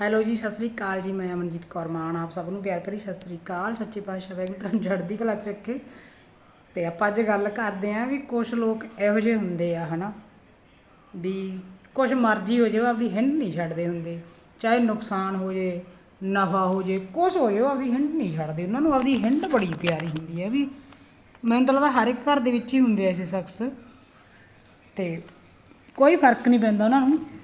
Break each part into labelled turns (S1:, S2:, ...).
S1: Hello ਜੀ, ਸਤਿ ਸ੍ਰੀ ਅਕਾਲ ਜੀ, ਮੈਂ ਅਮਨਜੀਤ ਕੌਰ ਮਾਨ, ਆਪ ਸਭ ਨੂੰ ਪਿਆਰ ਭਰੀ ਸਤਿ ਸ੍ਰੀ ਅਕਾਲ। ਸੱਚੇ ਪਾਤਸ਼ਾਹ ਵਾਹਿਗੁਰੂ ਤੁਹਾਨੂੰ ਜੜਦੀ ਕਲਾ ਚ ਰੱਖੇ। ਤੇ ਆਪਾਂ ਅੱਜ ਗੱਲ ਕਰਦੇ ਆਂ ਵੀ ਕੁਝ ਲੋਕ ਇਹੋ ਜਿਹੇ ਹੁੰਦੇ ਆ, ਹਨਾ? ਵੀ ਕੁਝ ਮਰਜ਼ੀ ਹੋ ਜਾਵੇ, ਆਪਦੀ ਹਿੰਡ ਨਹੀਂ ਛੱਡਦੇ ਹੁੰਦੇ। ਚਾਹੇ ਨੁਕਸਾਨ ਹੋ ਜੇ, ਨਫਾ ਹੋ ਜੇ ਕੁਝ ਹੋ ਜਾਵੇ, ਆਪਦੀ ਹਿੰਡ ਨਹੀਂ ਛੱਡਦੇ। ਉਹਨਾਂ ਨੂੰ ਆਪਦੀ ਹਿੰਡ ਬੜੀ ਪਿਆਰੀ ਹੁੰਦੀ ਹੈ ਵੀ ਮੈਨੂੰ ਤਾਂ ਲੱਗਦਾ ਹਰ ਇੱਕ ਘਰ ਦੇ ਵਿੱਚ ਹੀ ਹੁੰਦੇ ਆ ਐਸੇ ਸ਼ਖਸ। ਤੇ ਕੋਈ ਫ਼ਰਕ ਨਹੀਂ ਪੈਂਦਾ ਉਹਨਾਂ ਨੂੰ।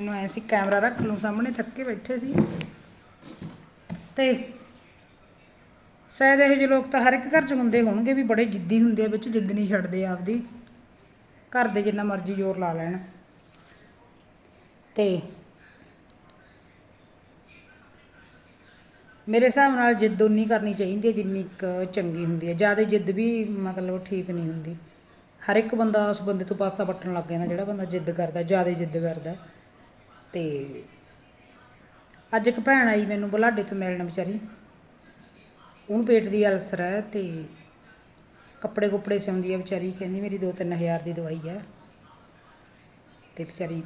S1: ਮੈਨੂੰ ਸੀ, ਕੈਮਰਾ ਰੱਖ ਲੂੰ ਸਾਹਮਣੇ ਥੱਕੇ ਬੈਠੇ ਸੀ। ਤੇ ਸ਼ਾਇਦ ਇਹੋ ਜਿਹੇ ਲੋਕ ਤਾਂ ਹਰ ਇੱਕ ਘਰ 'ਚ ਹੁੰਦੇ ਹੋਣਗੇ ਵੀ ਬੜੇ ਜਿੱਦੀ ਹੁੰਦੇ ਆ, ਵਿੱਚ ਜਿੱਦ ਨਹੀਂ ਛੱਡਦੇ ਆਪਦੀ। ਘਰ ਦੇ ਜਿੰਨਾ ਮਰਜ਼ੀ ਜ਼ੋਰ ਲਾ ਲੈਣ। ਤੇ ਮੇਰੇ ਹਿਸਾਬ ਨਾਲ ਜਿੱਦ ਉਨੀ ਕਰਨੀ ਚਾਹੀਦੀ ਹੈ ਜਿੰਨੀ ਕੁ ਚੰਗੀ ਹੁੰਦੀ ਹੈ ਜ਼ਿਆਦਾ ਜਿੱਦ ਵੀ ਮਤਲਬ ਠੀਕ ਨਹੀਂ ਹੁੰਦੀ। ਹਰ ਇੱਕ ਬੰਦਾ ਉਸ ਬੰਦੇ ਤੋਂ ਪਾਸਾ ਵੱਟਣ ਲੱਗ ਜਾਂਦਾ, ਜਿਹੜਾ ਬੰਦਾ ਜਿੱਦ ਕਰਦਾ, ਜ਼ਿਆਦਾ ਜਿੱਦ ਕਰਦਾ। ਤੇ ਅੱਜ ਇੱਕ ਭੈਣ ਆਈ ਮੈਨੂੰ ਬੁਲਾਡੇ ਤੋਂ ਮਿਲਣ ਵਿਚਾਰੀ। ਉਹਨੂੰ ਪੇਟ ਦੀ ਅਲਸਰ ਹੈ ਤੇ ਕੱਪੜੇ ਕੁੱਪੜੇ ਸਿਉਂਦੀ ਹੈ ਵਿਚਾਰੀ। ਕਹਿੰਦੀ ਮੇਰੀ 2-3000 ਦੀ ਦਵਾਈ ਹੈ। ਤੇ ਵਿਚਾਰੀ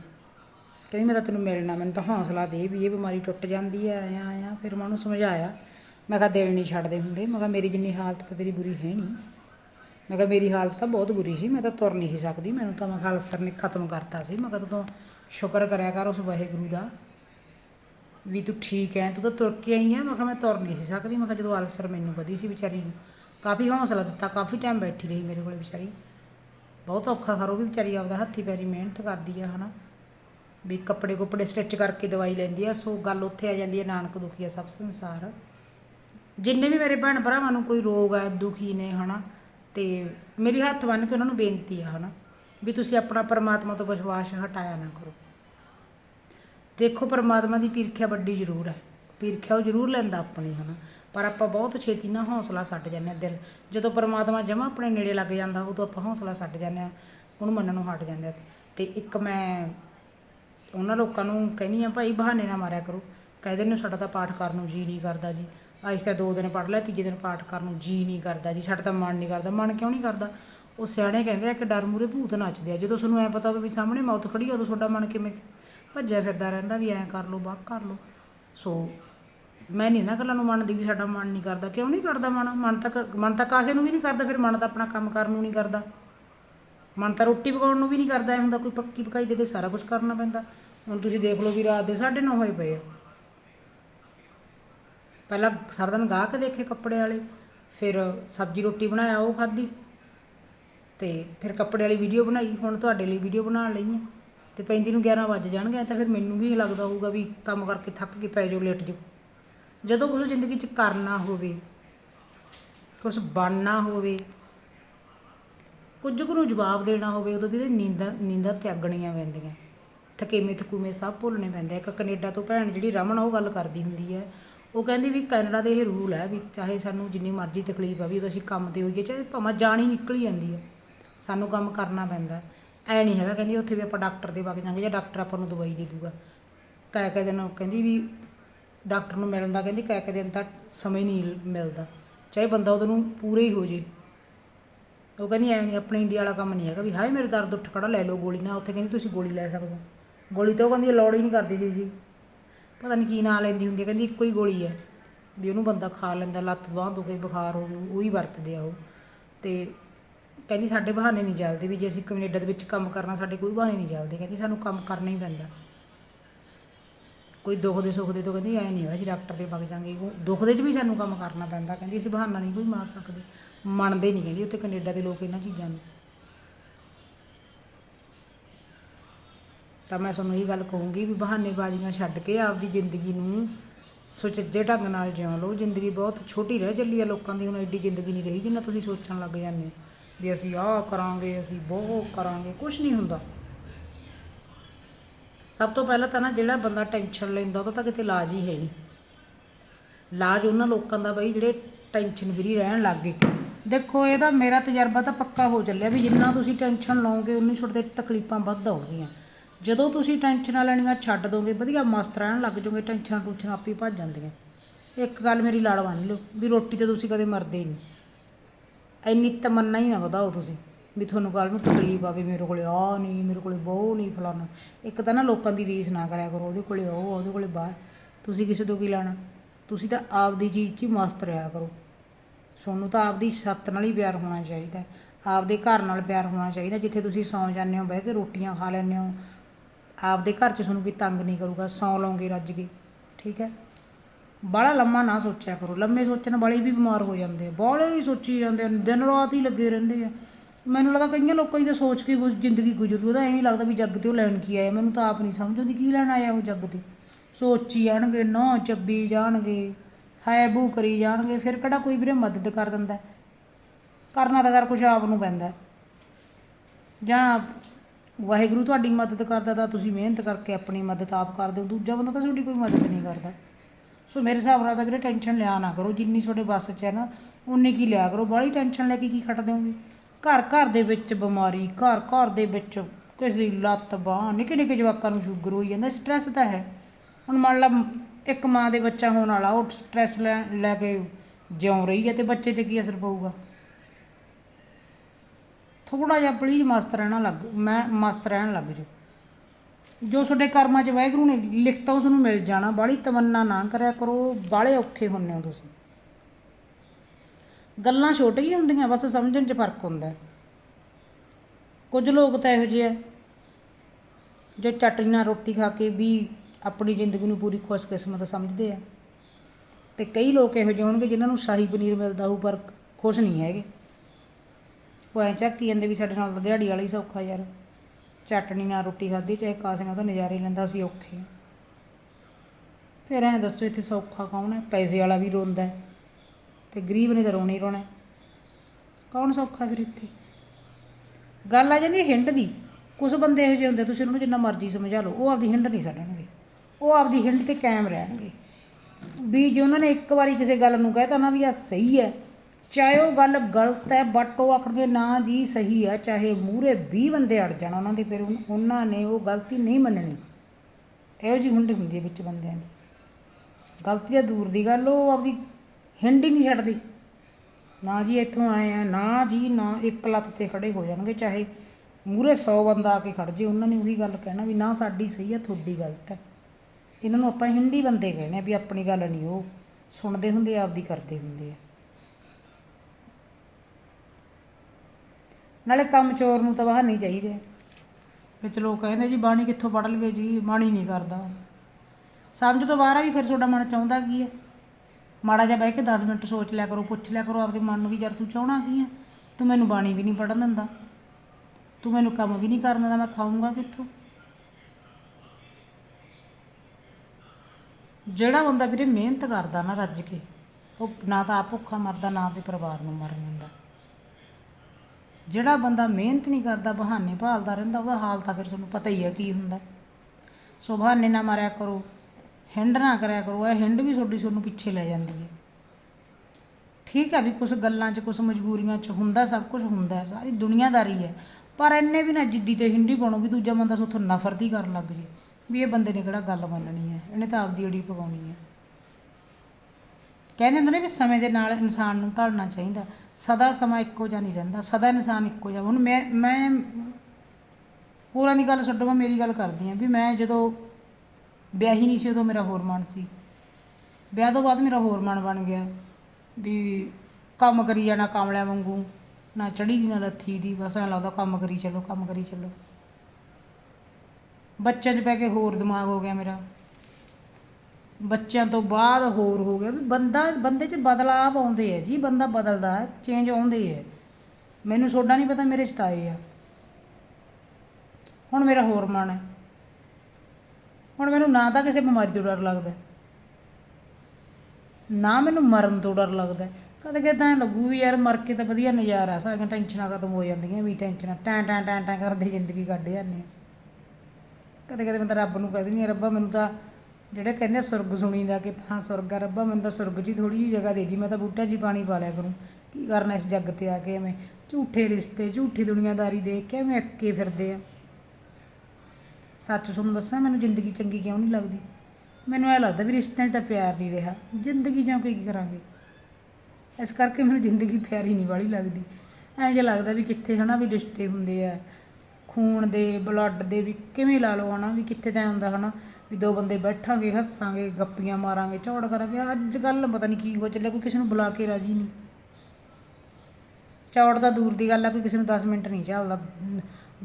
S1: ਕਹਿੰਦੀ ਮੈਂ ਤਾਂ ਤੈਨੂੰ ਮਿਲਣਾ, ਮੈਨੂੰ ਤਾਂ ਹੌਸਲਾ ਦੇ ਵੀ ਇਹ ਬਿਮਾਰੀ ਟੁੱਟ ਜਾਂਦੀ ਹੈ, ਆਇਆ ਆਇਆ। ਫਿਰ ਮੈਂ ਉਹਨੂੰ ਸਮਝਾਇਆ। ਮੈਂ ਕਿਹਾ ਦਿਲ ਨਹੀਂ ਛੱਡਦੇ ਹੁੰਦੇ। ਮੈਂ ਕਿਹਾ ਮੇਰੀ ਜਿੰਨੀ ਹਾਲਤ ਤਾਂ ਤੇਰੀ ਬੁਰੀ ਹੈ ਨਹੀਂ। ਮੈਂ ਕਿਹਾ ਮੇਰੀ ਹਾਲਤ ਤਾਂ ਬਹੁਤ ਬੁਰੀ ਸੀ। ਮੈਂ ਤਾਂ ਤੁਰ ਨਹੀਂ ਸੀ ਸਕਦੀ। ਮੈਨੂੰ ਤਾਂ ਮੈਂ ਕਿਹਾ ਅਲਸਰ ਨੇ ਖਤਮ ਕਰਤਾ ਸੀ। ਮੈਂ ਕਿਹਾ ਤੂੰ ਤਾਂ ਸ਼ੁਕਰ ਕਰਿਆ ਕਰ ਉਸ ਵਾਹਿਗੁਰੂ ਦਾ ਵੀ ਤੂੰ ਠੀਕ ਹੈ ਤੂੰ ਤਾਂ ਤੁਰ ਕੇ ਆਈ ਹੈ ਮੈਂ ਕਿਹਾ ਮੈਂ ਤੁਰ ਨਹੀਂ ਸੀ ਸਕਦੀ। ਮੈਂ ਕਿਹਾ ਜਦੋਂ ਅਲਸਰ ਮੈਨੂੰ ਵਧੀ ਸੀ ਵਿਚਾਰੀ ਨੂੰ, ਕਾਫੀ ਹੌਸਲਾ ਦਿੱਤਾ, ਕਾਫੀ ਟਾਈਮ ਬੈਠੀ ਰਹੀ ਮੇਰੇ ਕੋਲ ਵਿਚਾਰੀ। ਬਹੁਤ ਔਖਾ ਖਰੋ ਵੀ ਵਿਚਾਰੀ ਆਪਦਾ ਹੱਥੀ ਪੈਰੀ ਮਿਹਨਤ ਕਰਦੀ ਆ, ਹਨਾ। ਵੀ ਕੱਪੜੇ ਕੁੱਪੜੇ ਸਟਿਚ ਕਰਕੇ ਦਵਾਈ ਲੈਂਦੀ ਆ, ਸੋ ਗੱਲ ਉੱਥੇ ਆ ਜਾਂਦੀ ਹੈ ਨਾਨਕ ਦੁਖੀ ਆ ਸਭ ਸੰਸਾਰ। ਜਿੰਨੇ ਵੀ ਮੇਰੇ ਭੈਣ ਭਰਾਵਾਂ ਨੂੰ ਕੋਈ ਰੋਗ ਹੈ ਦੁਖੀ ਨੇ, ਹਨਾ, ਤੇ ਮੇਰੀ ਹੱਥ ਬੰਨ੍ਹ ਕੇ ਉਹਨਾਂ ਨੂੰ ਬੇਨਤੀ ਆ, ਹਨਾ, ਵੀ ਤੁਸੀਂ ਆਪਣਾ ਪਰਮਾਤਮਾ ਤੋਂ ਵਿਸ਼ਵਾਸ ਹਟਾਇਆ ਨਾ ਕਰੋ। ਦੇਖੋ ਪਰਮਾਤਮਾ ਦੀ ਪੀਰਖਿਆ ਵੱਡੀ ਜ਼ਰੂਰ ਹੈ। ਪੀਰਖਿਆ ਉਹ ਜ਼ਰੂਰ ਲੈਂਦਾ ਆਪਣੀ, ਹਨਾ। ਪਰ ਆਪਾਂ ਬਹੁਤ ਛੇਤੀ ਨਾ ਹੌਸਲਾ ਛੱਡ ਜਾਂਦੇ ਹਾਂ ਦਿਲ। ਜਦੋਂ ਪਰਮਾਤਮਾ ਜਮਾ ਆਪਣੇ ਨੇੜੇ ਲੱਗ ਜਾਂਦਾ, ਉਦੋਂ ਆਪਾਂ ਹੌਸਲਾ ਛੱਡ ਜਾਂਦੇ ਹਾਂ, ਉਹਨੂੰ ਮੰਨਣ ਨੂੰ ਹਟ ਜਾਂਦੇ ਹਾਂ। ਤੇ ਇੱਕ ਮੈਂ ਉਹਨਾਂ ਲੋਕਾਂ ਨੂੰ ਕਹਿੰਦੀ ਆ ਭਾਈ ਬਹਾਨੇ ਨਾ ਮਾਰਿਆ ਕਰੋ। ਕਹਿੰਦੇ ਨੇ ਸਾਡਾ ਤਾਂ ਪਾਠ ਕਰਨ ਨੂੰ ਜੀ ਨਹੀਂ ਕਰਦਾ ਜੀ। ਅੱਜ ਤਾਂ ਦੋ ਦਿਨ ਪੜ੍ਹ ਲਿਆ, ਤੀਜੇ ਦਿਨ ਪਾਠ ਕਰਨ ਨੂੰ ਜੀ ਨਹੀਂ ਕਰਦਾ ਜੀ। ਸਾਡਾ ਤਾਂ ਮਨ ਨਹੀਂ ਕਰਦਾ। ਮਨ ਕਿਉਂ ਨਹੀਂ ਕਰਦਾ? ਉਹ ਸਿਆਣੇ ਕਹਿੰਦੇ ਆ ਕਿ ਡਰ ਮੂਰੇ ਭੂਤ ਨੱਚਦੇ ਆ। ਜਦੋਂ ਤੁਹਾਨੂੰ ਐ ਪਤਾ ਹੋਵੇ ਵੀ ਸਾਹਮਣੇ ਮੌਤ ਖੜੀ ਆ, ਉਦੋਂ ਤੁਹਾਡਾ ਮਨ ਕਿਵੇਂ ਭੱਜਿਆ ਫਿਰਦਾ ਰਹਿੰਦਾ ਵੀ ਐਂ ਕਰ ਲਓ, ਬਾਹ ਕਰ ਲਓ। ਸੋ ਮੈਂ ਨਹੀਂ ਨਾ ਗੱਲਾਂ ਨੂੰ ਮੰਨਦੀ ਵੀ ਸਾਡਾ ਮਨ ਨਹੀਂ ਕਰਦਾ। ਕਿਉਂ ਨਹੀਂ ਕਰਦਾ ਮਨ? ਮਨ ਤੱਕ ਮਨ ਤਾਂ ਕਾਸੇ ਨੂੰ ਵੀ ਨਹੀਂ ਕਰਦਾ, ਫਿਰ ਮਨ ਤਾਂ ਆਪਣਾ ਕੰਮ ਕਰਨ ਨੂੰ ਨਹੀਂ ਕਰਦਾ। ਮਨ ਤਾਂ ਰੋਟੀ ਪਕਾਉਣ ਨੂੰ ਵੀ ਨਹੀਂ ਕਰਦਾ, ਇਹ ਹੁੰਦਾ ਕੋਈ ਪੱਕੀ ਪਕਾਈ ਦੇ ਦੇ, ਸਾਰਾ ਕੁਝ ਕਰਨਾ ਪੈਂਦਾ। ਹੁਣ ਤੁਸੀਂ ਦੇਖ ਲਓ ਵੀ ਰਾਤ ਦੇ 9:30 ਹੋਏ ਪਏ ਆ। ਪਹਿਲਾਂ ਸਾਰਾ ਦਿਨ ਗਾਹ ਕੇ ਦੇਖੇ ਕੱਪੜੇ ਵਾਲੇ, ਫਿਰ ਸਬਜ਼ੀ ਰੋਟੀ ਬਣਾਇਆ, ਉਹ ਖਾਧੀ। ਤੇ ਫਿਰ ਕੱਪੜੇ ਵਾਲੀ ਵੀਡੀਓ ਬਣਾਈ, ਹੁਣ ਤੁਹਾਡੇ ਲਈ ਵੀਡੀਓ ਬਣਾਉਣ ਲਈ ਹੈ ਤੇ ਪੈਂਦੀ ਨੂੰ 11 ਵੱਜ ਜਾਣਗੇ ਤਾਂ ਫਿਰ ਮੈਨੂੰ ਵੀ ਇਹ ਲੱਗਦਾ ਹੋਊਗਾ ਵੀ ਕੰਮ ਕਰਕੇ ਥੱਕ ਕੇ ਪੈ ਜਾਓ, ਲੇਟ ਜਾਓ। ਜਦੋਂ ਕੁਝ ਜ਼ਿੰਦਗੀ 'ਚ ਕਰਨਾ ਹੋਵੇ ਕੁਝ ਬਣਨਾ ਹੋਵੇ, ਕੁਝ ਕੁ ਨੂੰ ਜਵਾਬ ਦੇਣਾ ਹੋਵੇ, ਉਦੋਂ ਵੀ ਇਹਦੇ ਨੀਂਦਾਂ ਨੀਂਦਾਂ ਤਿਆਗਣੀਆਂ ਪੈਂਦੀਆਂ। ਥਕੇਮੇ, ਥਕੂਮੇ ਸਭ ਭੁੱਲਣੇ ਪੈਂਦੇ ਇੱਕ ਕੈਨੇਡਾ ਤੋਂ ਭੈਣ ਜਿਹੜੀ ਰਮਨ, ਉਹ ਗੱਲ ਕਰਦੀ ਹੁੰਦੀ ਹੈ। ਉਹ ਕਹਿੰਦੀ ਵੀ ਕੈਨੇਡਾ ਦੇ ਇਹ ਰੂਲ ਹੈ ਵੀ ਚਾਹੇ ਸਾਨੂੰ ਜਿੰਨੀ ਮਰਜ਼ੀ ਤਕਲੀਫ ਆ ਵੀ ਉਦੋਂ ਅਸੀਂ ਕੰਮ ਤੇ ਹੋਈਏ, ਚਾਹੇ ਭਾਵੇਂ ਜਾਣ ਹੀ ਨਿਕਲ ਹੀ ਜਾਂਦੀ ਹੈ। ਸਾਨੂੰ ਕੰਮ ਕਰਨਾ ਪੈਂਦਾ। ਐ ਨਹੀਂ ਹੈਗਾ, ਕਹਿੰਦੀ ਉੱਥੇ ਵੀ ਆਪਾਂ ਡਾਕਟਰ ਦੇ ਵਗ ਜਾਂਗੇ, ਜਾਂ ਡਾਕਟਰ ਆਪਾਂ ਨੂੰ ਦਵਾਈ ਦੇ ਦੂਗਾ। ਕਹਿ ਕਹਿ ਦਿਨ ਕਹਿੰਦੀ ਵੀ ਡਾਕਟਰ ਨੂੰ ਮਿਲਣ ਦਾ, ਕਹਿੰਦੀ ਕਹਿ ਕਹਿ ਦਿਨ ਤਾਂ ਸਮੇਂ ਨਹੀਂ ਮਿਲਦਾ। ਚਾਹੇ ਬੰਦਾ ਉਹਦੇ ਨੂੰ ਪੂਰੇ ਹੀ ਹੋ ਜੇ। ਉਹ ਕਹਿੰਦੀ ਐ ਨਹੀਂ ਆਪਣੇ ਇੰਡੀਆ ਵਾਲਾ ਕੰਮ ਨਹੀਂ ਹੈਗਾ ਵੀ, ਹਾਏ ਮੇਰੇ ਦਰਦ ਉੱਠ ਖੜਾ, ਲੈ ਲਓ ਗੋਲੀ, ਨਾ ਉੱਥੇ ਕਹਿੰਦੀ ਤੁਸੀਂ ਗੋਲੀ ਲੈ ਸਕਦੇ ਹੋ। ਗੋਲੀ ਤਾਂ ਉਹ ਕਹਿੰਦੀ ਲੋੜ ਹੀ ਨਹੀਂ ਕਰਦੀ ਸੀ ਸੀ। ਪਤਾ ਨਹੀਂ ਕੀ ਨਾਂ ਲੈਂਦੀ ਹੁੰਦੀ ਕਹਿੰਦੀ ਇੱਕੋ ਹੀ ਗੋਲੀ ਹੈ ਵੀ ਉਹਨੂੰ ਬੰਦਾ ਖਾ ਲੈਂਦਾ, ਲੱਤ ਬਾਂਹ ਦੁਖੇ, ਬੁਖਾਰ ਹੋਵੇ ਉਹ ਹੀ ਵਰਤਦੇ ਆ ਉਹ। ਤੇ ਕਹਿੰਦੀ ਸਾਡੇ ਬਹਾਨੇ ਨਹੀਂ ਚੱਲਦੇ ਵੀ ਜੇ ਅਸੀਂ ਕੈਨੇਡਾ ਦੇ ਵਿੱਚ ਕੰਮ ਕਰਨਾ, ਸਾਡੇ ਕੋਈ ਬਹਾਨੇ ਨਹੀਂ ਚੱਲਦੇ। ਕਹਿੰਦੀ ਸਾਨੂੰ ਕੰਮ ਕਰਨਾ ਹੀ ਪੈਂਦਾ। ਕੋਈ ਦੁੱਖ ਦੇ ਸੁੱਖ ਦੇ ਤੋਂ ਕਹਿੰਦੀ ਐ ਨਹੀਂ ਹੈਗਾ, ਅਸੀਂ ਡਾਕਟਰ ਦੇ ਵਗ ਜਾਂਗੇ। ਦੁੱਖ ਦੇ 'ਚ ਵੀ ਸਾਨੂੰ ਕੰਮ ਕਰਨਾ ਪੈਂਦਾ। ਕਹਿੰਦੀ ਅਸੀਂ ਬਹਾਨਾ ਨਹੀਂ ਕੋਈ ਮਾਰ ਸਕਦੇ। ਮੰਨਦੇ ਨਹੀਂ ਕਹਿੰਦੀ ਉੱਥੇ ਕੈਨੇਡਾ ਦੇ ਲੋਕ ਇਹਨਾਂ ਚੀਜ਼ਾਂ ਨੂੰ। ਤਾਂ ਮੈਂ ਤੁਹਾਨੂੰ ਇਹ ਗੱਲ ਕਹੂੰਗੀ ਵੀ ਬਹਾਨੇਬਾਜ਼ੀਆਂ ਛੱਡ ਕੇ ਆਪਦੀ ਜ਼ਿੰਦਗੀ ਨੂੰ ਸੁਚੱਜੇ ਢੰਗ ਨਾਲ ਜਿਉ ਲਓ। ਜ਼ਿੰਦਗੀ ਬਹੁਤ ਛੋਟੀ ਰਹਿ ਚੱਲੀ ਆ ਲੋਕਾਂ ਦੀ, ਹੁਣ ਐਡੀ ਜ਼ਿੰਦਗੀ ਨਹੀਂ ਰਹੀ ਜਿੰਨਾ ਤੁਸੀਂ ਸੋਚਣ ਲੱਗ ਜਾਂਦੇ ਹੋ। ਵੀ ਅਸੀਂ ਆਹ ਕਰਾਂਗੇ, ਅਸੀਂ ਉਹ ਕਰਾਂਗੇ ਕੁਝ ਨਹੀਂ ਹੁੰਦਾ। ਸਭ ਤੋਂ ਪਹਿਲਾਂ ਤਾਂ ਨਾ ਜਿਹੜਾ ਬੰਦਾ ਟੈਨਸ਼ਨ ਲੈਂਦਾ ਉਹਦਾ ਤਾਂ ਕਿਤੇ ਇਲਾਜ ਹੀ ਹੈ ਨਹੀਂ। ਇਲਾਜ ਉਹਨਾਂ ਲੋਕਾਂ ਦਾ ਬਈ ਜਿਹੜੇ ਟੈਨਸ਼ਨ ਫਰੀ ਰਹਿਣ ਲੱਗ ਗਏ। ਦੇਖੋ, ਇਹਦਾ ਮੇਰਾ ਤਜਰਬਾ ਤਾਂ ਪੱਕਾ ਹੋ ਚੱਲਿਆ ਵੀ ਜਿੰਨਾ ਤੁਸੀਂ ਟੈਨਸ਼ਨ ਲਓਗੇ, ਉਨੀ ਛੋਟੇ ਤਕਲੀਫਾਂ ਵੱਧ ਆਉਣਗੀਆਂ। ਜਦੋਂ ਤੁਸੀਂ ਟੈਨਸ਼ਨਾਂ ਲੈਣੀਆਂ ਛੱਡ ਦੋਗੇ, ਵਧੀਆ ਮਸਤ ਰਹਿਣ ਲੱਗ ਜਾਓਗੇ ਟੈਨਸ਼ਨ ਟੁਨਸ਼ਨਾਂ ਆਪੇ ਹੀ ਭੱਜ ਜਾਂਦੀਆਂ। ਇੱਕ ਗੱਲ ਮੇਰੀ ਲੜ ਮੰਨ ਲਓ, ਵੀ ਰੋਟੀ ਤੇ ਤੁਸੀਂ ਕਦੇ ਮਰਦੇ ਹੀ ਨਹੀਂ। ਇੰਨੀ ਤਮੰਨਾ ਹੀ ਨਾ ਵਧਾਓ ਤੁਸੀਂ, ਵੀ ਤੁਹਾਨੂੰ ਕੱਲ ਨੂੰ ਤਕਲੀਫ ਆਵੇ ਮੇਰੇ ਕੋਲੇ ਆ ਨਹੀਂ, ਮੇਰੇ ਕੋਲੇ ਬਹੁ ਨਹੀਂ ਫਲਾਣਾ ਇੱਕ ਤਾਂ ਨਾ ਲੋਕਾਂ ਦੀ ਰੀਸ ਨਾ ਕਰਿਆ ਕਰੋ, ਉਹਦੇ ਕੋਲੇ ਉਹ ਉਹਦੇ ਕੋਲੇ ਬਾਹਰ। ਤੁਸੀਂ ਕਿਸੇ ਤੋਂ ਕੀ ਲੈਣਾ? ਤੁਸੀਂ ਤਾਂ ਆਪਦੀ ਚੀਜ਼ 'ਚ ਹੀ ਮਸਤ ਰਿਹਾ ਕਰੋ। ਤੁਹਾਨੂੰ ਤਾਂ ਆਪਦੀ ਛੱਤ ਨਾਲ ਹੀ ਪਿਆਰ ਹੋਣਾ ਚਾਹੀਦਾ ਆਪਦੇ ਘਰ ਨਾਲ ਪਿਆਰ ਹੋਣਾ ਚਾਹੀਦਾ, ਜਿੱਥੇ ਤੁਸੀਂ ਸੌਂ ਜਾਂਦੇ ਹੋ, ਬਹਿ ਕੇ ਰੋਟੀਆਂ ਖਾ ਲੈਂਦੇ ਹੋ। ਆਪਦੇ ਘਰ 'ਚ ਤੁਹਾਨੂੰ ਕੋਈ ਤੰਗ ਨਹੀਂ ਕਰੂਗਾ, ਸੌਂ ਲਓਗੇ ਰੱਜ ਕੇ, ਠੀਕ ਹੈ? ਬਾਹਲਾ ਲੰਮਾ ਨਾ ਸੋਚਿਆ ਕਰੋ। ਲੰਮੇ ਸੋਚਣ ਵਾਲੇ ਵੀ ਬਿਮਾਰ ਹੋ ਜਾਂਦੇ ਆ। ਬਾਹਲੇ ਹੀ ਸੋਚੀ ਜਾਂਦੇ ਆ। ਦਿਨ ਰਾਤ ਹੀ ਲੱਗੇ ਰਹਿੰਦੇ ਆ। ਮੈਨੂੰ ਲੱਗਦਾ ਕਈਆਂ ਲੋਕਾਂ ਦੀ ਤਾਂ ਸੋਚ ਕੇ ਗੁਜ਼- ਜ਼ਿੰਦਗੀ ਗੁਜ਼ਰੂ। ਉਹਦਾ ਐਵੇਂ ਲੱਗਦਾ ਵੀ ਜੱਗ ਤੇ ਉਹ ਲੈਣ ਕੀ ਆਇਆ। ਮੈਨੂੰ ਤਾਂ ਆਪ ਨਹੀਂ ਸਮਝ ਆਉਂਦੀ ਕੀ ਲੈਣ ਆਇਆ ਉਹ ਜੱਗ ਤੇ। ਸੋਚੀ ਜਾਣਗੇ, ਨਾ ਚੱਬੀ ਜਾਣਗੇ ਹੈ ਬੂ ਕਰੀ ਜਾਣਗੇ। ਫਿਰ ਕਿਹੜਾ ਕੋਈ ਵੀਰੇ ਮਦਦ ਕਰ ਦਿੰਦਾ? ਹੈ? ਕਰਨਾ ਤਾਂ ਕਰ ਕੁਛ ਆਪ ਨੂੰ ਪੈਂਦਾ। ਹੈ। ਜਾਂ ਵਾਹਿਗੁਰੂ ਤੁਹਾਡੀ ਮਦਦ ਕਰਦਾ ਤਾਂ ਤੁਸੀਂ ਮਿਹਨਤ ਕਰਕੇ ਆਪਣੀ ਮਦਦ ਆਪ ਕਰਦੇ ਹੋ ਦੂਜਾ ਬੰਦਾ ਤਾਂ ਤੁਹਾਡੀ ਕੋਈ ਮਦਦ ਨਹੀਂ ਕਰਦਾ। ਸੋ ਮੇਰੇ ਹਿਸਾਬ ਨਾਲ ਤਾਂ ਵੀਰੇ ਟੈਨਸ਼ਨ ਲਿਆ ਨਾ ਕਰੋ, ਜਿੰਨੀ ਤੁਹਾਡੇ ਵੱਸ 'ਚ ਹੈ ਨਾ ਉਨੀ ਕੀ ਲਿਆ ਕਰੋ। ਬਾਹਲੀ ਟੈਨਸ਼ਨ ਲੈ ਕੇ ਕੀ ਖੱਟਦੇ ਹੋਗੇ ਘਰ ਘਰ ਦੇ ਵਿੱਚ ਬਿਮਾਰੀ, ਘਰ ਘਰ ਦੇ ਵਿੱਚ ਕਿਸੇ ਦੀ ਲੱਤ, ਬਾਂਹ, ਨਿੱਕੇ ਨਿੱਕੇ ਜਵਾਕਾਂ ਨੂੰ ਸ਼ੂਗਰ ਹੋਈ ਜਾਂਦਾ ਸਟ੍ਰੈਸ ਤਾਂ ਹੈ। ਹੁਣ ਮੰਨ ਲਾ ਇੱਕ ਮਾਂ ਦੇ ਬੱਚਾ ਹੋਣ ਵਾਲਾ, ਉਹ ਸਟ੍ਰੈਸ ਲੈ ਲੈ ਕੇ ਜਿਉਂ ਰਹੀ ਹੈ ਤੇ ਬੱਚੇ ਤੇ ਕੀ ਅਸਰ ਪਊਗਾ? ਥੋੜਾ ਜਿਹਾ ਪਲੀਜ਼ ਮਸਤ ਰਹਿਣਾ ਲੱਗ, ਮੈਂ ਮਸਤ ਰਹਿਣ ਲੱਗ ਜਾਓ ਜੋ ਤੁਹਾਡੇ ਕਰਮਾਂ 'ਚ ਵਾਹਿਗੁਰੂ ਨੇ ਲਿਖਤਾ, ਉਸ ਨੂੰ ਮਿਲ ਜਾਣਾ। ਬਾਹਲੀ ਤਮੰਨਾ ਨਾ ਕਰਿਆ ਕਰੋ, ਬਾਹਲੇ ਔਖੇ ਹੁੰਨੇ ਹੋ ਤੁਸੀਂ। ਗੱਲਾਂ ਛੋਟੀਆਂ ਹੁੰਦੀਆਂ, ਬਸ ਸਮਝਣ 'ਚ ਫ਼ਰਕ ਹੁੰਦਾ। ਕੁਝ ਲੋਕ ਤਾਂ ਇਹੋ ਜਿਹੇ ਆ, ਜੋ ਚਟਨੀ ਨਾਲ ਰੋਟੀ ਖਾ ਕੇ ਵੀ ਆਪਣੀ ਜ਼ਿੰਦਗੀ ਨੂੰ ਪੂਰੀ ਖੁਸ਼ਕਿਸਮਤ ਸਮਝਦੇ ਆ। ਤੇ ਕਈ ਲੋਕ ਇਹੋ ਜਿਹੇ ਹੋਣਗੇ ਜਿਨ੍ਹਾਂ ਨੂੰ ਸ਼ਾਹੀ ਪਨੀਰ ਮਿਲਦਾ ਹੋਊ, ਪਰ ਖੁਸ਼ ਨਹੀਂ ਹੈਗੇ। ਉਹ ਐਂ ਝੱਕੀ ਜਾਂਦੇ ਵੀ ਸਾਡੇ ਨਾਲ ਦਿਹਾੜੀ ਵਾਲਾ ਹੀ ਸੌਖਾ ਯਾਰ। ਚਟਣੀ ਨਾਲ ਰੋਟੀ ਖਾਧੀ, ਚਾਹੇ ਕਾਸੇ ਕਾਸੀਆਂ ਦਾ ਨਜ਼ਾਰੇ ਲੈਂਦਾ ਸੀ ਔਖੇ। ਆ। ਫਿਰ ਐਂ ਦੱਸੋ ਇੱਥੇ ਸੌਖਾ ਕੌਣ ਹੈ? ਪੈਸੇ ਵਾਲਾ ਵੀ ਰੋਂਦਾ ਹੈ ਤੇ ਗਰੀਬ ਨੇ ਤਾਂ ਰੋਣਾ ਰੋਣਾ ਕੌਣ ਸੌਖਾ ਫਿਰ ਇੱਥੇ? ਗੱਲ ਆ ਜਾਂਦੀ ਹਿੰਡ ਦੀ। ਕੁਝ ਬੰਦੇ ਇਹੋ ਜਿਹੇ ਹੁੰਦੇ, ਤੁਸੀਂ ਉਹਨਾਂ ਨੂੰ ਜਿੰਨਾ ਮਰਜ਼ੀ ਸਮਝਾ ਲਓ, ਉਹ ਆਪਦੀ ਹਿੰਡ ਨਹੀਂ ਛੱਡਣਗੇ ਉਹ ਆਪਦੀ ਹਿੰਡ ਤੇ ਕਾਇਮ ਰਹਿਣਗੇ। ਵੀ ਜੇ ਉਹਨਾਂ ਨੇ ਇੱਕ ਵਾਰੀ ਕਿਸੇ ਗੱਲ ਨੂੰ ਕਹਿਤਾ ਨਾ ਵੀ ਆ ਸਹੀ ਹੈ ਚਾਹੇ ਉਹ ਗੱਲ ਗਲਤ ਹੈ ਬਟ ਉਹ ਆਖਣਗੇ, ਨਾ ਜੀ, ਸਹੀ ਹੈ। ਚਾਹੇ ਮੂਹਰੇ 20 ਬੰਦੇ ਅੜ ਜਾਣ ਉਹਨਾਂ ਦੇ, ਫਿਰ ਉਹਨਾਂ ਨੇ ਉਹ ਗਲਤੀ ਨਹੀਂ ਮੰਨਣੀ। ਇਹੋ ਜਿਹੀ ਹੁੰਡ ਹੁੰਦੀ ਹੈ ਵਿੱਚ ਬੰਦਿਆਂ ਦੀ। ਗਲਤੀ ਤਾਂ ਦੂਰ ਦੀ ਗੱਲ, ਉਹ ਆਪਦੀ ਹਿੰਡ ਹੀ ਨਹੀਂ ਛੱਡਦੀ। ਨਾ ਜੀ ਇੱਥੋਂ ਆਏ ਆ, ਨਾ ਜੀ, ਨਾ ਇੱਕ ਲੱਤ ਤੇ ਖੜੇ ਹੋ ਜਾਣਗੇ। ਚਾਹੇ ਮੂਹਰੇ 100 ਬੰਦਾ ਆ ਕੇ ਖੜ ਜੇ, ਉਹਨਾਂ ਨੇ ਉਹੀ ਗੱਲ ਕਹਿਣਾ ਵੀ ਨਾ ਸਾਡੀ ਸਹੀ ਹੈ, ਤੁਹਾਡੀ ਗਲਤ ਹੈ। ਇਹਨਾਂ ਨੂੰ ਆਪਾਂ ਹਿੰਦੀ ਬੰਦੇ ਕਹਿੰਦੇ ਆ ਵੀ ਆਪਣੀ ਗੱਲ ਨਹੀਂ, ਉਹ ਸੁਣਦੇ ਹੁੰਦੇ ਆਪਦੀ ਕਰਦੇ ਹੁੰਦੇ ਆ। ਨਾਲੇ ਕੰਮ ਚੋਰ ਨੂੰ ਤਾਂ ਬਹਾਨੇ ਹੀ ਚਾਹੀਦੇ। ਵਿੱਚ ਲੋਕ ਕਹਿੰਦੇ ਜੀ ਬਾਣੀ ਕਿੱਥੋਂ ਪੜ੍ਹ ਲਈਏ ਜੀ ਬਾਣੀ ਨਹੀਂ ਕਰਦਾ। ਸਮਝ ਤੋਂ ਬਾਹਰ ਆ ਵੀ ਫਿਰ ਤੁਹਾਡਾ ਮਨ ਚਾਹੁੰਦਾ ਕੀ ਹੈ? ਮਾੜਾ ਜਿਹਾ ਬਹਿ ਕੇ 10 ਮਿੰਟ ਸੋਚ ਲਿਆ ਕਰੋ, ਪੁੱਛ ਲਿਆ ਕਰੋ, ਆਪਦੇ ਮਨ ਨੂੰ ਵੀ ਯਾਰ ਤੂੰ ਚਾਹਣਾ ਕੀ ਹੈ? ਤੂੰ ਮੈਨੂੰ ਬਾਣੀ ਵੀ ਨਹੀਂ ਪੜਨ ਦਿੰਦਾ। ਤੂੰ ਮੈਨੂੰ ਕੰਮ ਵੀ ਨਹੀਂ ਕਰਨ ਦਿੰਦਾ, ਮੈਂ ਖਾਊਂਗਾ ਕਿੱਥੋਂ? ਜਿਹੜਾ ਬੰਦਾ ਵੀਰੇ ਮਿਹਨਤ ਕਰਦਾ ਨਾ ਰੱਜ ਕੇ, ਉਹ ਨਾ ਤਾਂ ਆਪ ਭੁੱਖਾ ਮਰਦਾ, ਨਾ ਆਪਣੇ ਪਰਿਵਾਰ ਨੂੰ ਮਰਨ ਦਿੰਦਾ। ਜਿਹੜਾ ਬੰਦਾ ਮਿਹਨਤ ਨਹੀਂ ਕਰਦਾ, ਬਹਾਨੇ ਭਾਲਦਾ ਰਹਿੰਦਾ, ਉਹਦਾ ਹਾਲ ਤਾਂ ਫਿਰ ਤੁਹਾਨੂੰ ਪਤਾ ਹੀ ਹੈ ਕੀ ਹੁੰਦਾ। ਸੋ ਬਹਾਨੇ ਨਾ ਮਾਰਿਆ ਕਰੋ, ਹਿੰਡ ਨਾ ਕਰਿਆ ਕਰੋ, ਇਹ ਹਿੰਡ ਵੀ ਤੁਹਾਡੀ ਤੁਹਾਨੂੰ ਪਿੱਛੇ ਲੈ ਜਾਂਦੀ ਹੈ। ਠੀਕ ਹੈ ਵੀ ਕੁਝ ਗੱਲਾਂ 'ਚ ਕੁਝ ਮਜਬੂਰੀਆਂ 'ਚ ਹੁੰਦਾ, ਸਭ ਕੁਝ ਹੁੰਦਾ ਹੈ, ਸਾਰੀ ਦੁਨੀਆਦਾਰੀ ਹੈ। ਪਰ ਇੰਨੇ ਵੀ ਨਾ ਜਿੱਦੀ ਤੇ ਹਿੰਡੀ ਬਣੋ ਵੀ ਦੂਜਾ ਬੰਦਾ ਸੋਥੋਂ ਨਫ਼ਰਤ ਹੀ ਕਰਨ ਲੱਗ ਜੇ, ਵੀ ਇਹ ਬੰਦੇ ਨੇ ਕਿਹੜਾ ਗੱਲ ਮੰਨਣੀ ਹੈ, ਇਹਨੇ ਤਾਂ ਆਪਦੀ ਅੜੀ ਪਕਾਉਣੀ ਹੈ। ਕਹਿੰਦੇ ਹੁੰਦੇ ਨੇ ਵੀ ਸਮੇਂ ਦੇ ਨਾਲ ਇਨਸਾਨ ਨੂੰ ਢਲਣਾ ਚਾਹੀਦਾ। ਸਦਾ ਸਮਾਂ ਇੱਕੋ ਜਿਹਾ ਨਹੀਂ ਰਹਿੰਦਾ, ਸਦਾ ਇਨਸਾਨ ਇੱਕੋ ਜਿਹਾ। ਹੁਣ ਮੈਂ ਮੈਂ ਹੋਰਾਂ ਦੀ ਗੱਲ ਛੱਡੋ, ਮੈਂ ਮੇਰੀ ਗੱਲ ਕਰਦੀ ਹਾਂ ਵੀ ਮੈਂ ਜਦੋਂ ਵਿਆਹੀ ਨਹੀਂ ਸੀ ਉਦੋਂ ਮੇਰਾ ਹੋਰ ਮਨ ਸੀ। ਵਿਆਹ ਤੋਂ ਬਾਅਦ ਮੇਰਾ ਹੋਰ ਮਨ ਬਣ ਗਿਆ ਵੀ ਕੰਮ ਕਰੀ ਜਾਣਾ ਕਾਮਲਿਆਂ ਵਾਂਗੂ, ਨਾ ਚੜੀ ਦੀ, ਨਾ ਲੱਥੀ ਦੀ, ਬਸ ਐਂ ਲੱਗਦਾ ਕੰਮ ਕਰੀ ਚੱਲੋ, ਕੰਮ ਕਰੀ ਚੱਲੋ। ਬੱਚਿਆਂ 'ਚ ਪੈ ਕੇ ਹੋਰ ਦਿਮਾਗ ਹੋ ਗਿਆ ਮੇਰਾ। ਬੱਚਿਆਂ ਤੋਂ ਬਾਅਦ ਹੋਰ ਹੋ ਗਿਆ ਵੀ ਬੰਦਾ, ਬੰਦੇ 'ਚ ਬਦਲਾਅ ਆਉਂਦੇ ਹੈ ਜੀ, ਬੰਦਾ ਬਦਲਦਾ ਚੇਂਜ ਆਉਂਦੇ ਹੈ ਮੈਨੂੰ ਸੋਡਾ ਨਹੀਂ ਪਤਾ ਮੇਰੇ 'ਚ ਤਾਂ ਆਏ ਆ। ਹੁਣ ਮੇਰਾ ਹੋਰ ਮਨ ਹੈ। ਹੁਣ ਮੈਨੂੰ ਨਾ ਤਾਂ ਕਿਸੇ ਬਿਮਾਰੀ ਤੋਂ ਡਰ ਲੱਗਦਾ। ਨਾ ਮੈਨੂੰ ਮਰਨ ਤੋਂ ਡਰ ਲੱਗਦਾ। ਕਦੇ ਕਦੇ ਤਾਂ ਲੱਗੂ ਵੀ ਯਾਰ ਮਰ ਕੇ ਤਾਂ ਵਧੀਆ ਨਜ਼ਾਰਾ, ਸਾਰੀਆਂ ਟੈਨਸ਼ਨਾਂ ਖਤਮ ਹੋ ਜਾਂਦੀਆਂ ਵੀ ਟੈਨਸ਼ਨਾਂ, ਟੈਂ ਟੈਂ ਟੈਂ ਟੈਂ ਕਰਦੇ ਜ਼ਿੰਦਗੀ ਕੱਢ ਜਾਂਦੇ ਆ। ਕਦੇ ਕਦੇ ਮੈਂ ਤਾਂ ਰੱਬ ਨੂੰ ਕਹਿ ਦਿੰਦੀ ਹਾਂ, ਰੱਬਾ ਮੈਨੂੰ ਤਾਂ ਜਿਹੜੇ ਕਹਿੰਦੇ ਆ ਸੁਰਗ ਸੁਣੀਦਾ ਕਿ ਤਾਂ ਸੁਰਗ ਆ, ਰੱਬਾ ਮੈਨੂੰ ਤਾਂ ਸੁਰਗ 'ਚ ਹੀ ਥੋੜੀ ਜਿਹੀ ਜਗ੍ਹਾ ਦੇ ਦੀ, ਮੈਂ ਤਾਂ ਬੂਟਾ 'ਚ ਹੀ ਪਾਣੀ ਪਾ ਲਿਆ ਕਰੂੰ। ਕੀ ਕਰਨਾ ਇਸ ਜੱਗ ਤੇ ਆ ਕੇ ਐਵੇਂ? ਝੂਠੇ ਰਿਸ਼ਤੇ, ਝੂਠੀ ਦੁਨੀਆਦਾਰੀ ਦੇਖ ਕੇ ਐਵੇਂ ਅੱਕੇ ਫਿਰਦੇ ਆ। ਸੱਚ ਤੁਹਾਨੂੰ ਦੱਸਾਂ, ਮੈਨੂੰ ਜ਼ਿੰਦਗੀ ਚੰਗੀ ਕਿਉਂ ਨਹੀਂ ਲੱਗਦੀ? ਮੈਨੂੰ ਇਹ ਲੱਗਦਾ ਵੀ ਰਿਸ਼ਤਿਆਂ 'ਚ ਤਾਂ ਪਿਆਰ ਨਹੀਂ ਰਿਹਾ। ਜ਼ਿੰਦਗੀ ਜਾਂ ਕੋਈ ਕੀ ਕਰਾਂਗੇ? ਇਸ ਕਰਕੇ ਮੈਨੂੰ ਜ਼ਿੰਦਗੀ ਪਿਆਰੀ ਨਹੀਂ ਵਾਲੀ ਲੱਗਦੀ। ਐਂ ਜਿਹਾ ਲੱਗਦਾ ਵੀ ਕਿੱਥੇ ਹਨਾ ਵੀ ਰਿਸ਼ਤੇ ਹੁੰਦੇ ਆ। ਖੂਨ ਦੇ ਬਲੱਡ ਦੇ ਵੀ ਕਿਵੇਂ ਲਾ ਲਓ ਹਨਾ, ਵੀ ਕਿੱਥੇ ਤਾਂ ਹੁੰਦਾ ਹਨਾ। ਵੀ ਦੋ ਬੰਦੇ ਬੈਠਾਂਗੇ, ਹੱਸਾਂਗੇ, ਗੱਪੀਆਂ ਮਾਰਾਂਗੇ ਝੌੜ ਕਰਾਂਗੇ। ਅੱਜ ਕੱਲ ਪਤਾ ਨਹੀਂ ਕੀ ਹੋ ਚੱਲਿਆ, ਕੋਈ ਕਿਸੇ ਨੂੰ ਬੁਲਾ ਕੇ ਰਾਜੀ ਨਹੀਂ ਚੌੜ ਤਾਂ ਦੂਰ ਦੀ ਗੱਲ ਆ, ਕੋਈ ਕਿਸੇ ਨੂੰ 10 ਮਿੰਟ ਨਹੀਂ ਚੱਲਦਾ।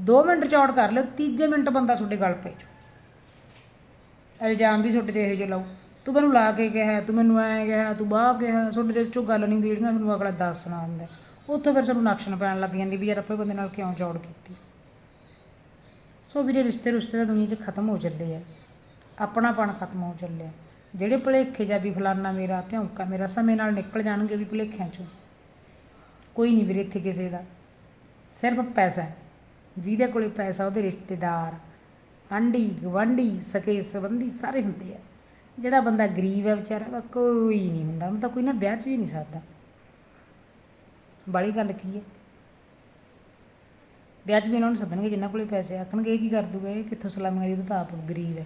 S1: 2 ਮਿੰਟ ਚੌੜ ਕਰ ਲਿਓ, ਤੀਜੇ ਮਿੰਟ ਬੰਦਾ ਤੁਹਾਡੇ ਗਲ ਪੈ ਜਾਊ। ਇਲਜ਼ਾਮ ਵੀ ਤੁਹਾਡੇ ਤੇ ਇਹੋ ਜਿਹੇ ਲਾਓ ਤੂੰ ਮੈਨੂੰ ਲਾ ਕੇ ਕਿਹਾ, ਤੂੰ ਮੈਨੂੰ ਐਂ ਕਿਹਾ, ਤੂੰ ਬਾਹ ਕਿਹਾ, ਤੁਹਾਡੇ ਦੇ ਵਿੱਚੋਂ ਗੱਲ ਨਹੀਂ ਜਿਹੜੀਆਂ ਮੈਨੂੰ ਅਗਲਾ ਦੱਸ ਸੁਣਾ ਦਿੰਦਾ। ਉੱਥੋਂ ਫਿਰ ਸਾਨੂੰ ਨਕਸ਼ਨ ਪੈਣ ਲੱਗ ਜਾਂਦੀ ਵੀ ਯਾਰ ਆਪੇ ਬੰਦੇ ਨਾਲ ਕਿਉਂ ਚੌੜ ਕੀਤੀ। ਸੋ ਵੀਰੇ ਰਿਸ਼ਤੇ ਰੁਸ਼ਤੇ ਤਾਂ ਦੁਨੀਆ 'ਚ ਖਤਮ ਹੋ ਚੱਲੇ ਆ। ਆਪਣਾਪਣ ਖਤਮ ਹੋ ਚੱਲਿਆ। ਜਿਹੜੇ ਭੁਲੇਖੇ ਜਾਂ ਵੀ ਫਲਾਨਾ ਮੇਰਾ ਧਿਉਂਕਾ ਮੇਰਾ ਸਮੇਂ ਨਾਲ ਨਿਕਲ ਜਾਣਗੇ ਵੀ ਭੁਲੇਖਿਆਂ 'ਚੋਂ। ਕੋਈ ਨਹੀਂ ਵੀਰੇ ਇੱਥੇ ਕਿਸੇ ਦਾ। ਸਿਰਫ ਪੈਸਾ ਜਿਹਦੇ ਕੋਲੇ ਪੈਸਾ, ਉਹਦੇ ਰਿਸ਼ਤੇਦਾਰ, ਆਂਢੀ ਗਵਾਂਢੀ ਸਕੇ ਸੰਬੰਧੀ ਸਾਰੇ ਹੁੰਦੇ ਆ। ਜਿਹੜਾ ਬੰਦਾ ਗਰੀਬ ਹੈ ਵਿਚਾਰਾ ਦਾ ਕੋਈ ਨਹੀਂ ਹੁੰਦਾ। ਉਹਨੂੰ ਤਾਂ ਕੋਈ ਨਾ ਵਿਆਹ 'ਚ ਵੀ ਨਹੀਂ ਸਕਦਾ ਬਾਲੀ ਗੱਲ ਕੀ ਹੈ? ਵਿਆਹ 'ਚ ਵੀ ਉਹਨਾਂ ਨੂੰ ਸੱਦਣਗੇ, ਜਿਨ੍ਹਾਂ ਕੋਲੇ ਪੈਸੇ ਆਖਣਗੇ, ਇਹ ਕੀ ਕਰ ਦੂਗਾ? ਇਹ ਕਿੱਥੋਂ ਸਲਾਮੀਆਂ ਦੀ? ਉਹ ਤਾਂ ਆਪ ਗਰੀਬ ਹੈ।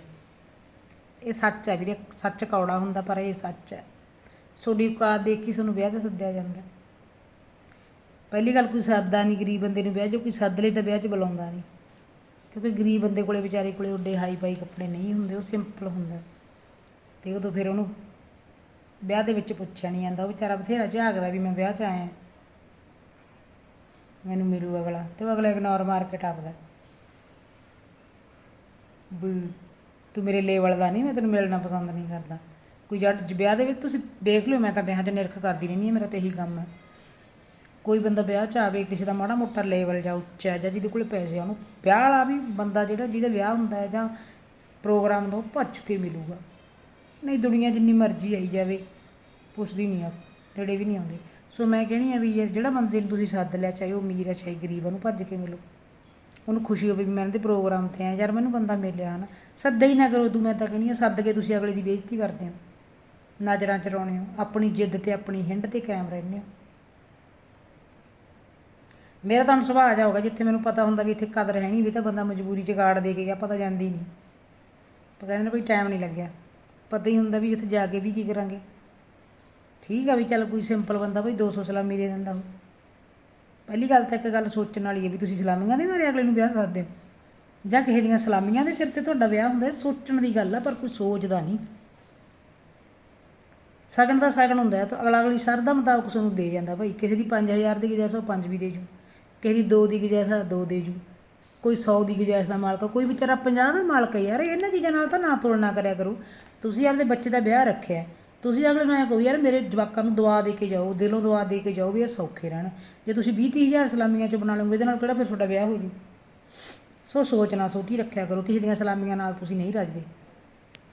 S1: ਇਹ ਸੱਚ ਹੈ ਵੀਰੇ, ਸੱਚ ਕੌੜਾ ਹੁੰਦਾ ਪਰ ਇਹ ਸੱਚ ਹੈ। ਤੁਹਾਡੀ ਔਕਾਤ ਦੇਖ ਕੇ ਤੁਹਾਨੂੰ ਵਿਆਹ 'ਤੇ ਸੱਦਿਆ ਜਾਂਦਾ ਪਹਿਲੀ ਗੱਲ ਕੋਈ ਸੱਦਦਾ ਨਹੀਂ ਗਰੀਬ ਬੰਦੇ ਨੂੰ ਵਿਆਹ 'ਚ, ਕੋਈ ਸੱਦ ਲਈ ਤਾਂ ਵਿਆਹ 'ਚ ਬੁਲਾਉਂਦਾ ਨਹੀਂ। ਕਿਉਂਕਿ ਗਰੀਬ ਬੰਦੇ ਕੋਲੇ ਵਿਚਾਰੇ ਕੋਲੇ ਓਡੇ ਹਾਈ ਫਾਈ ਕੱਪੜੇ ਨਹੀਂ ਹੁੰਦੇ, ਉਹ ਸਿੰਪਲ ਹੁੰਦਾ ਤੇ ਉਦੋਂ ਫਿਰ ਉਹਨੂੰ ਵਿਆਹ ਦੇ ਵਿੱਚ ਪੁੱਛਿਆ ਨਹੀਂ ਜਾਂਦਾ, ਉਹ ਵਿਚਾਰਾ ਬਥੇਰਾ ਝਾਕਦਾ ਵੀ ਮੈਂ ਵਿਆਹ 'ਚ ਆਇਆ। ਮੈਨੂੰ ਮਿਲੂ ਅਗਲਾ, ਤੇ ਉਹ ਅਗਲਾ ਇਗਨੋਰ ਮਾਰ ਕੇ ਟੱਪਦਾ ਵੀ ਤੂੰ ਮੇਰੇ ਲੇਵਲ ਦਾ ਨਹੀਂ ਮੈਂ ਤੈਨੂੰ ਮਿਲਣਾ ਪਸੰਦ ਨਹੀਂ ਕਰਦਾ। ਕੋਈ ਜੱਟ ਵਿਆਹ ਦੇ ਵਿੱਚ ਤੁਸੀਂ ਦੇਖ ਲਿਓ ਮੈਂ ਤਾਂ ਵਿਆਹ 'ਚ ਨਿਰਖ ਕਰਦੀ ਰਹਿੰਦੀ ਹਾਂ ਮੇਰਾ ਤਾਂ ਇਹੀ ਕੰਮ ਹੈ। ਕੋਈ ਬੰਦਾ ਵਿਆਹ 'ਚ ਆਵੇ ਕਿਸੇ ਦਾ ਮਾੜਾ ਮੋਟਾ ਲੈਵਲ ਜਾਂ ਉੱਚਾ ਜਾਂ ਜਿਹਦੇ ਕੋਲ ਪੈਸੇ ਆ ਉਹਨੂੰ ਵਿਆਹ ਵਾਲਾ ਵੀ ਬੰਦਾ ਜਿਹੜਾ ਜਿਹਦਾ ਵਿਆਹ ਹੁੰਦਾ ਹੈ ਜਾਂ ਪ੍ਰੋਗਰਾਮ ਦਾ ਉਹ ਭੱਜ ਕੇ ਮਿਲੂਗਾ। ਨਹੀਂ ਦੁਨੀਆ ਜਿੰਨੀ ਮਰਜ਼ੀ ਆਈ ਜਾਵੇ ਪੁੱਛਦੀ ਨਹੀਂ ਆ ਜਿਹੜੇ ਵੀ ਨਹੀਂ ਆਉਂਦੇ। ਸੋ ਮੈਂ ਕਹਿਣੀ ਆ ਵੀ ਯਾਰ ਜਿਹੜਾ ਬੰਦੇ ਨੂੰ ਤੁਸੀਂ ਸੱਦ ਲਿਆ ਚਾਹੇ ਉਹ ਅਮੀਰ ਆ ਚਾਹੇ ਗਰੀਬ ਆ, ਉਹਨੂੰ ਭੱਜ ਕੇ ਮਿਲੋ। ਉਹਨੂੰ ਖੁਸ਼ੀ ਹੋਵੇ ਵੀ ਮੈਂ ਇਹਦੇ ਪ੍ਰੋਗਰਾਮ ਤੇ ਆਇਆ ਯਾਰ ਮੈਨੂੰ ਬੰਦਾ ਮਿਲਿਆ ਹਨ ਸੱਦਾ ਹੀ ਨਾ ਕਰੋ ਤੂੰ, ਮੈਂ ਤਾਂ ਕਹਿਣੀ ਆ ਸੱਦ ਕੇ ਤੁਸੀਂ ਅਗਲੇ ਦੀ ਬੇਇੱਜ਼ਤੀ ਕਰਦੇ ਹੋ। ਨਜ਼ਰਾਂ ਚ ਰਾਉਣੇ ਹੋ, ਆਪਣੀ ਜਿੱਦ ਤੇ ਆਪਣੀ ਹਿੰਡ ਤੇ ਕਾਇਮ ਰਹਿੰਦੇ ਹੋ। ਮੇਰਾ ਤਾਂ ਹੁਣ ਸੁਭਾਅ ਜਾ ਹੋਗਾ ਜਿੱਥੇ ਮੈਨੂੰ ਪਤਾ ਹੁੰਦਾ ਵੀ ਇੱਥੇ ਕਦਰ ਹੈ ਨਹੀਂ ਵੀ ਤਾਂ ਬੰਦਾ ਮਜਬੂਰੀ ਚ ਗਾੜ ਦੇ ਕੇ ਗਿਆ ਪਤਾ ਜਾਂਦੀ ਨਹੀਂ। ਪਰ ਕਹਿੰਦੇ ਨੇ ਕੋਈ ਟਾਈਮ ਨਹੀਂ ਲੱਗਿਆ। ਪਤਾ ਹੀ ਹੁੰਦਾ ਵੀ ਉੱਥੇ ਜਾ ਕੇ ਵੀ ਕੀ ਕਰਾਂਗੇ। ਠੀਕ ਆ ਵੀ ਚੱਲ ਕੋਈ ਸਿੰਪਲ ਬੰਦਾ ਬਈ 200 ਸਲਾਮੀ ਦੇ ਦਿੰਦਾ ਉਹ ਪਹਿਲੀ ਗੱਲ ਤਾਂ ਇੱਕ ਗੱਲ ਸੋਚਣ ਵਾਲੀ ਹੈ ਵੀ ਤੁਸੀਂ ਸਲਾਮੀਆਂ ਦੇ ਮਾਰੇ ਅਗਲੇ ਨੂੰ ਵਿਆਹ ਸਕਦੇ ਹੋ ਜਾਂ ਕਿਸੇ ਦੀਆਂ ਸਲਾਮੀਆਂ ਦੇ ਸਿਰ ਤੇ ਤੁਹਾਡਾ ਵਿਆਹ ਹੁੰਦਾ ਸੋਚਣ ਦੀ ਗੱਲ ਆ, ਪਰ ਕੋਈ ਸੋਚਦਾ ਨਹੀਂ। ਸਗਨ ਦਾ ਸਗਨ ਹੁੰਦਾ ਤਾਂ ਅਗਲਾ ਅਗਲੀ ਸ਼ਰਧਾ ਮੁਤਾਬਕ ਤੁਹਾਨੂੰ ਦੇ ਜਾਂਦਾ ਭਾਈ। ਕਿਸੇ ਦੀ 5000 ਦੀ ਗੁਜਾਇਸ਼ ਉਹ 5 ਵੀ ਦੇ ਜੂ। ਕਿਸੇ ਦੀ 2 ਦੀ ਗੁਜਾਇਸ਼ ਆ 2 ਦੇ ਜੂ। ਕੋਈ 100 ਦੀ ਗੁਜਾਇਸ਼ ਦਾ ਮਾਲਕ ਕੋਈ ਵਿਚਾਰਾ 50 ਦਾ ਮਾਲਕ ਯਾਰ, ਇਹਨਾਂ ਚੀਜ਼ਾਂ ਨਾਲ ਤਾਂ ਨਾ ਤੁਲਨਾ ਕਰਿਆ ਕਰੋ। ਤੁਸੀਂ ਆਪਦੇ ਬੱਚੇ ਦਾ ਵਿਆਹ ਰੱਖਿਆ ਤੁਸੀਂ ਅਗਲੇ ਨੂੰ ਐ ਕਹੋ, ਯਾਰ ਮੇਰੇ ਜਵਾਕਾਂ ਨੂੰ ਦੁਆ ਦੇ ਕੇ ਜਾਓ, ਦਿਲੋਂ ਦੁਆ ਦੇ ਕੇ ਜਾਓ ਵੀ ਇਹ ਸੌਖੇ ਰਹਿਣ। ਜੇ ਤੁਸੀਂ 20 ਹਜ਼ਾਰ ਸਲਾਮੀਆਂ ਚ ਬਣਾ ਲਓਗੇ, ਇਹਦੇ ਨਾਲ ਕਿਹੜਾ ਫਿਰ ਤੁਹਾਡਾ ਵਿਆਹ ਹੋ ਜੂ? ਸੋ ਸੋਚ ਸੋਚਣਾ ਸੋਟੀ ਰੱਖਿਆ ਕਰੋ ਕਿਸੇ ਦੀਆਂ ਸਲਾਮੀਆਂ ਨਾਲ ਤੁਸੀਂ ਨਹੀਂ ਰੱਜਦੇ।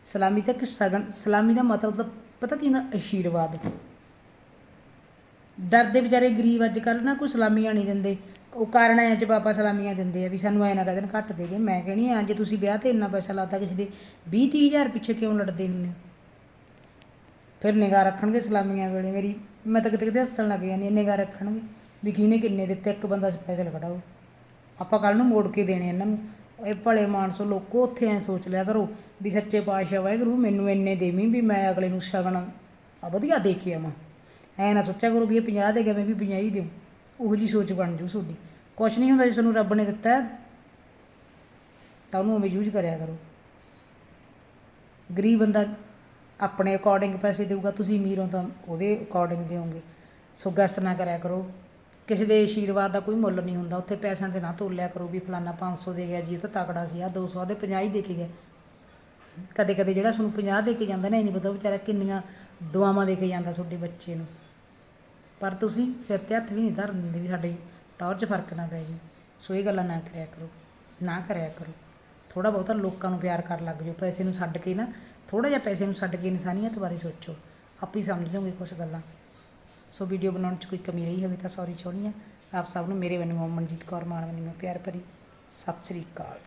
S1: ਸਲਾਮੀ ਤਾਂ ਇੱਕ ਸਗਨ ਸਲਾਮੀ ਦਾ ਮਤਲਬ ਤਾਂ ਪਤਾ ਕੀ ਹੁੰਦਾ? ਆਸ਼ੀਰਵਾਦ ਡਰਦੇ ਵਿਚਾਰੇ ਗਰੀਬ ਅੱਜ ਕੱਲ ਨਾ ਕੋਈ ਸਲਾਮੀਆਂ ਨਹੀਂ ਦਿੰਦੇ। ਉਹ ਕਾਰਨ ਐ ਚ ਪਾਪਾ ਸਲਾਮੀਆਂ ਦਿੰਦੇ ਆ ਵੀ ਸਾਨੂੰ ਐ ਨਾ ਕਹਦੇਨ ਘੱਟ ਦੇ ਦੇ। ਮੈਂ ਕਹਿਣੀ ਆ ਜੇ ਤੁਸੀਂ ਵਿਆਹ ਤੇ ਇੰਨਾ ਪੈਸਾ ਲਾਤਾ ਕਿਸੇ ਦੇ 20 ਤੀਹ ਹਜ਼ਾਰ ਪਿੱਛੇ ਕਿਉਂ ਲੜਦੇ ਹੁੰਦੇ ਹੋ? ਫਿਰ ਨਿਗਾਹ ਰੱਖਣਗੇ ਸਲਾਮੀਆਂ ਵੇਲੇ। ਮੇਰੀ ਮੈਂ ਤਾਂ ਕਿਤੇ ਕਿਤੇ ਹੱਸਣ ਲੱਗ ਜਾਂਦੀ ਹਾਂ, ਨਿਗਾਹ ਰੱਖਣਗੇ। ਵੀ ਕਿਹਨੇ ਕਿੰਨੇ ਦਿੱਤੇ? ਇੱਕ ਬੰਦਾ ਸਪੈਸ਼ਲ ਖੜਾਓ ਆਪਾਂ ਕੱਲ ਨੂੰ ਮੋੜ ਕੇ ਦੇਣੇ ਇਹਨਾਂ ਨੂੰ। ਇਹ ਭਲੇ ਮਾਨਸੋ ਲੋਕੋ, ਉੱਥੇ ਐ ਸੋਚ ਲਿਆ ਕਰੋ ਵੀ ਸੱਚੇ ਪਾਤਸ਼ਾਹ ਵਾਹਿਗੁਰੂ ਮੈਨੂੰ ਇੰਨੇ ਦੇਵੀਂ ਵੀ ਮੈਂ ਅਗਲੇ ਨੂੰ ਸ਼ਗਨ ਵਧੀਆ ਦੇ ਕੇ ਆਵਾਂ। ਐ ਨਾ ਸੋਚਿਆ ਕਰੋ ਵੀ ਇਹ 50 ਦੇ ਗਿਆ ਮੈਂ ਵੀ 50 ਹੀ ਦਿਉ ਉਹੋ ਜੀ ਸੋਚ ਬਣ ਜੂ ਤੁਹਾਡੀ। ਕੁਛ ਨਹੀਂ ਹੁੰਦਾ ਜੇ ਤੁਹਾਨੂੰ ਰੱਬ ਨੇ ਦਿੱਤਾ ਤਾਂ ਉਹਨੂੰ ਉਵੇਂ ਯੂਜ਼ ਕਰਿਆ ਕਰੋ। ਗਰੀਬ ਬੰਦਾ ਆਪਣੇ ਅਕੋਰਡਿੰਗ ਪੈਸੇ ਦੇਊਗਾ, ਤੁਸੀਂ ਅਮੀਰ ਹੋ ਤਾਂ ਉਹਦੇ ਅਕੋਰਡਿੰਗ ਦਿਓਗੇ। ਸੋ ਗੈਸ ਨਾ ਕਰਿਆ ਕਰੋ। ਕਿਸੇ ਦੇ ਆਸ਼ੀਰਵਾਦ ਦਾ ਕੋਈ ਮੁੱਲ ਨਹੀਂ ਹੁੰਦਾ, ਉੱਥੇ ਪੈਸਿਆਂ ਤੇ ਨਾ ਤੋਲਿਆ ਕਰੋ ਵੀ ਫਲਾਨਾ 500 ਦੇ ਗਿਆ, ਜੀ ਇਹ ਤਾਂ ਤਕੜਾ ਸੀ ਆ 200 ਦੇ 50 ਹੀ ਦੇ ਕੇ ਗਿਆ। ਕਦੇ ਕਦੇ ਜਿਹੜਾ ਤੁਹਾਨੂੰ 50 ਦੇ ਕੇ ਜਾਂਦਾ ਨਾ, ਇਹ ਨਹੀਂ ਪਤਾ ਵਿਚਾਰਾ ਕਿੰਨੀਆਂ ਦੁਆਵਾਂ ਦੇ ਕੇ ਜਾਂਦਾ ਤੁਹਾਡੇ ਬੱਚੇ ਨੂੰ। ਪਰ ਤੁਸੀਂ ਸਿਰ ਤੇ ਹੱਥ ਵੀ ਨਹੀਂ ਧਰਨ ਦਿੰਦੇ ਵੀ ਸਾਡੇ ਟੌਰ 'ਚ ਫ਼ਰਕ ਨਾ ਪੈ ਜੇ। ਸੋ ਇਹ ਗੱਲਾਂ ਨਾ ਕਰਿਆ ਕਰੋ, ਨਾ ਕਰਿਆ ਕਰੋ। ਥੋੜਾ ਬਹੁਤਾ ਲੋਕਾਂ ਨੂੰ ਪਿਆਰ ਕਰਨ ਲੱਗ ਜਾਓ, ਪੈਸੇ ਨੂੰ ਛੱਡ ਕੇ ਨਾ ਥੋੜਾ ਜਿਹਾ ਪੈਸੇ ਨੂੰ ਛੱਡ ਕੇ ਇਨਸਾਨੀਅਤ ਬਾਰੇ ਸੋਚੋ। ਆਪੇ ਹੀ ਸਮਝ ਲਓਗੇ ਕੁਝ ਗੱਲਾਂ। ਸੋ ਵੀਡੀਓ ਬਣਾਉਣ 'ਚ ਕੋਈ ਕਮੀ ਰਹੀ ਹੋਵੇ ਤਾਂ ਸੌਰੀ ਚਾਹੁੰਦੀ ਹਾਂ ਆਪ ਸਭ ਨੂੰ ਮੇਰੇ ਵੱਲੋਂ ਮਨਜੀਤ ਕੌਰ ਮਾਨ ਵੱਲੋਂ ਪਿਆਰ ਭਰੀ। ਸਤਿ ਸ੍ਰੀ ਅਕਾਲ।